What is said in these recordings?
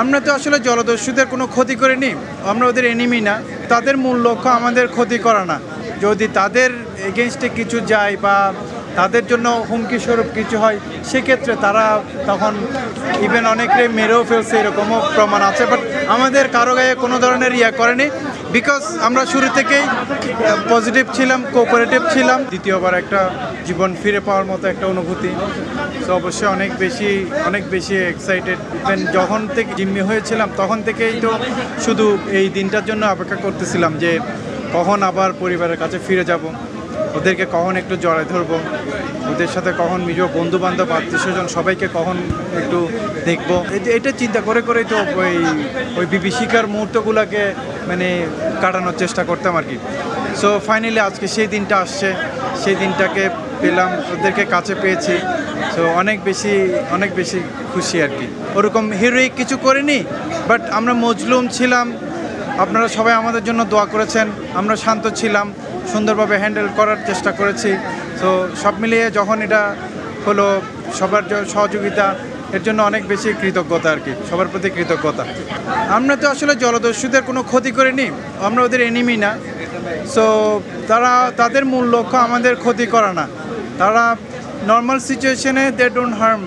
আমরা তো আসলে জলদস্যুদের কোনো ক্ষতি করিনি, আমরা ওদের এনিমি না। তাদের মূল লক্ষ্য আমাদের ক্ষতি করা না। যদি তাদের এগেনস্টে কিছু যায় বা তাদের জন্য হুমকি স্বরূপ কিছু হয়, সেক্ষেত্রে তারা তখন ইভেন অনেকে মেরেও ফেলছে, এরকমও প্রমাণ আছে। বাট আমাদের কারও গায়ে কোনো ধরনের ইয়া করেনি। বিকজ আমরা শুরু থেকেই পজিটিভ ছিলাম কোঅপারেটিভ ছিলাম। দ্বিতীয়বার একটা জীবন ফিরে পাওয়ার মতো একটা অনুভূতি। তো অবশ্যই অনেক বেশি অনেক বেশি এক্সাইটেড ইভেন যখন থেকে জিম্মি হয়েছিলাম, তখন থেকেই তো শুধু এই দিনটার জন্য অপেক্ষা করতেছিলাম যে, কখন আবার পরিবারের কাছে ফিরে যাব? ওদেরকে কখন একটু জড়ায় ধরবো? ওদের সাথে কখন নিজ বন্ধু বান্ধব আত্মীয় স্বজন সবাইকে কখন একটু দেখব। এটা চিন্তা করে করেই তো ওই ওই বিভীষিকার মুহূর্তগুলোকে মানে কাটানোর চেষ্টা করতাম আর কি। সো ফাইনালি আজকে সেই দিনটা আসছে। সেই দিনটাকে পেলাম, ওদেরকে কাছে পেয়েছি। সো অনেক বেশি অনেক বেশি খুশি আর কি। ওরকম হিরোইক কিছু করিনি বাট আমরা মজলুম ছিলাম। আপনারা সবাই আমাদের জন্য দোয়া করেছেন। আমরা শান্ত ছিলাম। সুন্দরভাবে হ্যান্ডেল করার চেষ্টা করেছি। তো সব মিলিয়ে যখন এটা হলো, সবার সহযোগিতা, এর জন্য অনেক বেশি কৃতজ্ঞতা আর কি, সবার প্রতি কৃতজ্ঞতা। আমরা তো আসলে জলদস্যুদের কোনো ক্ষতি করিনি, আমরা ওদের এনিমি না। সো তারা, তাদের মূল লক্ষ্য আমাদের ক্ষতি করা না। তারা নর্মাল সিচুয়েশনে দে ডোন্ট হার্ম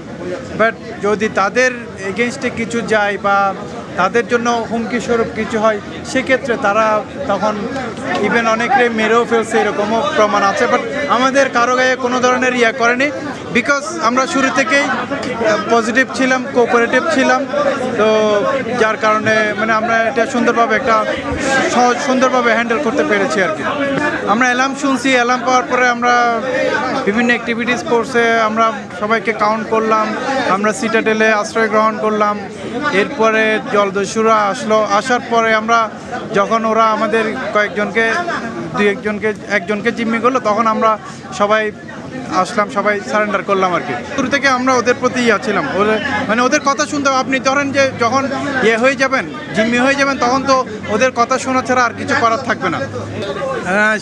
বাট যদি তাদের এগেনস্টে কিছু যায় বা তাদের জন্য হুমকি স্বরূপ কিছু হয়, সেক্ষেত্রে তারা তখন ইভেন অনেকে মেরেও ফেলছে এরকমও প্রমাণ আছে বাট আমাদের কারও গায়ে কোনো ধরনের ইয়া করেনি। বিকজ আমরা শুরু থেকেই পজিটিভ ছিলাম কোঅপারেটিভ ছিলাম। তো যার কারণে মানে আমরা এটা সুন্দরভাবে একটা সহজ, সুন্দরভাবে হ্যান্ডেল করতে পেরেছি আর কি। আমরা অ্যালার্ম শুনছি অ্যালার্ম পাওয়ার পরে আমরা বিভিন্ন অ্যাক্টিভিটিস করছে, আমরা সবাইকে কাউন্ট করলাম, আমরা সিটাডেলে আশ্রয় গ্রহণ করলাম। এরপরে জলদস্যুরা আসলো, আসার পরে আমরা যখন ওরা আমাদের কয়েকজনকে, দুই একজনকে একজনকে জিম্মি করল, তখন আমরা সবাই আসলাম, সবাই সারেন্ডার করলাম আর কি। শুরু থেকে আমরা ওদের প্রতি ছিলাম। ওদের মানে ওদের কথা শুনতে। আপনি ধরেন যে যখন ইয়ে হয়ে যাবেন, জিম্মি হয়ে যাবেন, তখন তো ওদের কথা শোনা ছাড়া আর কিছু করার থাকবে না।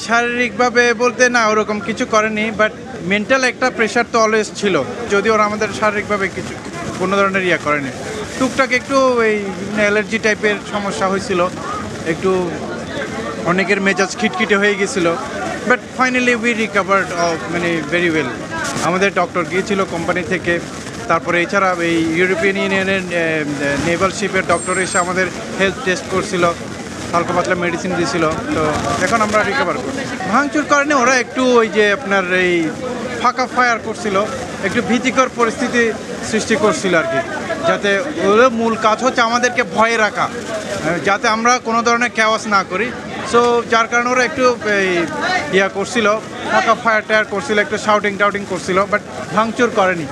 শারীরিকভাবে বলতে না, ওরকম কিছু করেনি বাট মেন্টাল একটা প্রেশার তো অলওয়েজ ছিল। যদি ওরা আমাদের শারীরিকভাবে কিছু কোনো ধরনের ইয়া করেনি। টুকটাক একটু এই অ্যালার্জি টাইপের সমস্যা হয়েছিল। একটু অনেকের মেজাজ খিটখিটে হয়ে গেছিল। বাট ফাইনালি উই রিকভার্ড মানে ভেরি ওয়েল আমাদের ডক্টর গিয়েছিল কোম্পানি থেকে, তারপরে এছাড়া এই ইউরোপিয়ান ইউনিয়নের নেভাল শিপের ডক্টর এসে আমাদের হেলথ টেস্ট করছিল হালকা পাতলা মেডিসিন দিয়েছিল তো এখন আমরা রিকভার করি ভাঙচুর কারণে ওরা একটু ওই যে আপনার এই ফাঁকা ফায়ার করছিল, একটু ভীতিকর পরিস্থিতি সৃষ্টি করছিল আর কি, যাতে ওদের মূল কাজ হচ্ছে আমাদেরকে ভয়ে রাখা যাতে আমরা কোনো ধরনের ক্যাওয়াস না করি। সো যার কারণে ওরা একটু ইয়া করছিল, ফাঁকা ফায়ার টায়ার করছিল, একটু শাউটিং টাউটিং করছিল বাট ভাঙচুর করেনি।